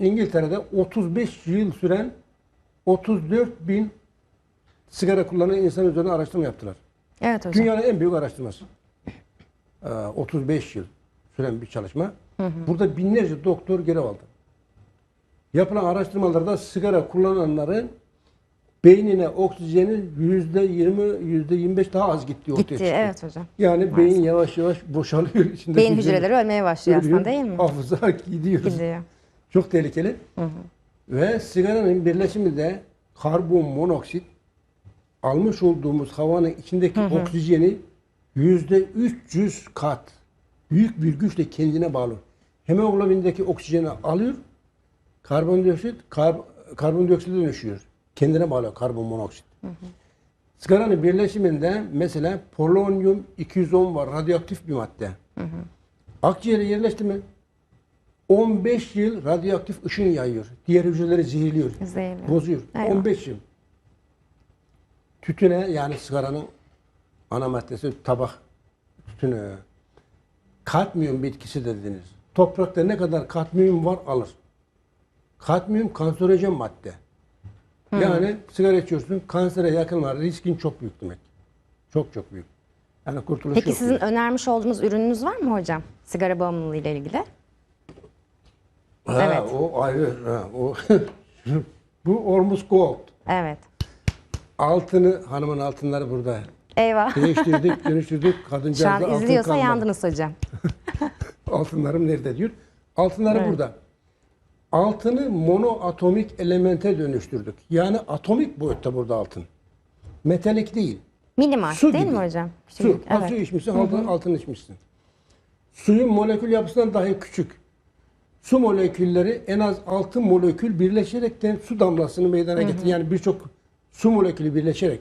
İngiltere'de 35 yıl süren 34 bin sigara kullanan insan üzerine araştırma yaptılar. Evet hocam. Dünyanın en büyük araştırması. Ee, 35 yıl süren bir çalışma. Burada binlerce doktor görev aldı. Yapılan araştırmalarda sigara kullananların beynine oksijenin yüzde 20, yüzde 25 daha az gittiği ortaya Gitti çıktı. evet hocam. Yani beyin yavaş yavaş boşalıyor. içinde Beyin hücreler hücreleri ölmeye başlıyor ölüyor. aslında değil mi? Hafıza gidiyor. Gidiyor. Çok tehlikeli. Ve sigaranın birleşiminde karbon monoksit almış olduğumuz havanın içindeki oksijeni yüzde 300 kat büyük bir güçle kendine bağlı. Hemoglobindeki oksijeni alıyor. Karbondioksit kar, karbondioksite dönüşüyor. Kendine bağlı karbon monoksit. Sigaranın birleşiminde mesela polonyum 210 var. Radyoaktif bir madde. Akciğere yerleşti mi 15 yıl radyoaktif ışın yayıyor. Diğer hücreleri zehirliyor. Zehirliyor. Bozuyor. Eyvah. 15 yıl. Tütüne yani sigaranın ana maddesi tabak tütünü. Kadmiyum bitkisi dediniz. Toprakta ne kadar kadmiyum var alır. Kadmiyum kanserojen madde. Yani sigara içiyorsun kansere yakın var. Riskin çok büyük demek. Çok çok büyük. Yani kurtuluş Peki yok. sizin önermiş olduğunuz ürününüz var mı hocam? Sigara bağımlılığı ile ilgili. Ha, Evet. O ayrı. Ha, o Bu Ormus Gold. Evet. Altını hanımın altınları burada. Eyvah. Değiştirdik, dönüştürdük. Şu Kadıncağızda an altın izliyorsa kalmadı. yandınız hocam. Altınlarım nerede diyor. Altınları Evet. burada. Altını monoatomik elemente dönüştürdük. Yani atomik boyutta burada altın. Metalik değil. Minimal Su değil gibi. mi hocam? Su. Küçücük, Ha, Evet. su içmişsin, altın, altın içmişsin. Suyun molekül yapısından dahi küçük. Su molekülleri en az 6 molekül birleşerekten su damlasını meydana getirir. Yani birçok su molekülü birleşerek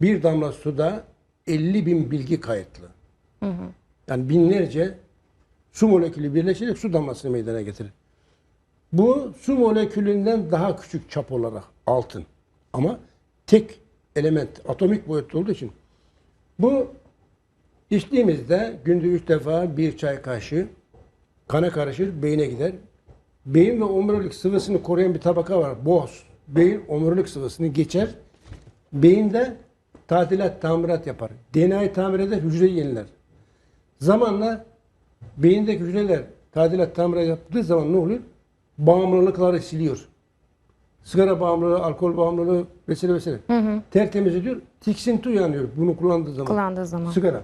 bir damla suda 50 bin bilgi kayıtlı. Yani binlerce su molekülü birleşerek su damlasını meydana getirir. Bu su molekülünden daha küçük çap olarak altın. Ama tek element atomik boyutta olduğu için bu içtiğimizde günde üç defa bir çay kaşığı kana karışır, beyine gider. Beyin ve omurilik sıvısını koruyan bir tabaka var. Boz. Beyin omurilik sıvısını geçer. Beyinde tadilat, tamirat yapar. DNA'yı tamir eder, hücreyi yeniler. Zamanla beyindeki hücreler tadilat, tamirat yaptığı zaman ne oluyor? Bağımlılıkları siliyor. Sigara bağımlılığı, alkol bağımlılığı vesaire vesaire. Tertemiz ediyor. Tiksinti uyanıyor bunu kullandığı zaman. Kullandığı zaman. Sigara.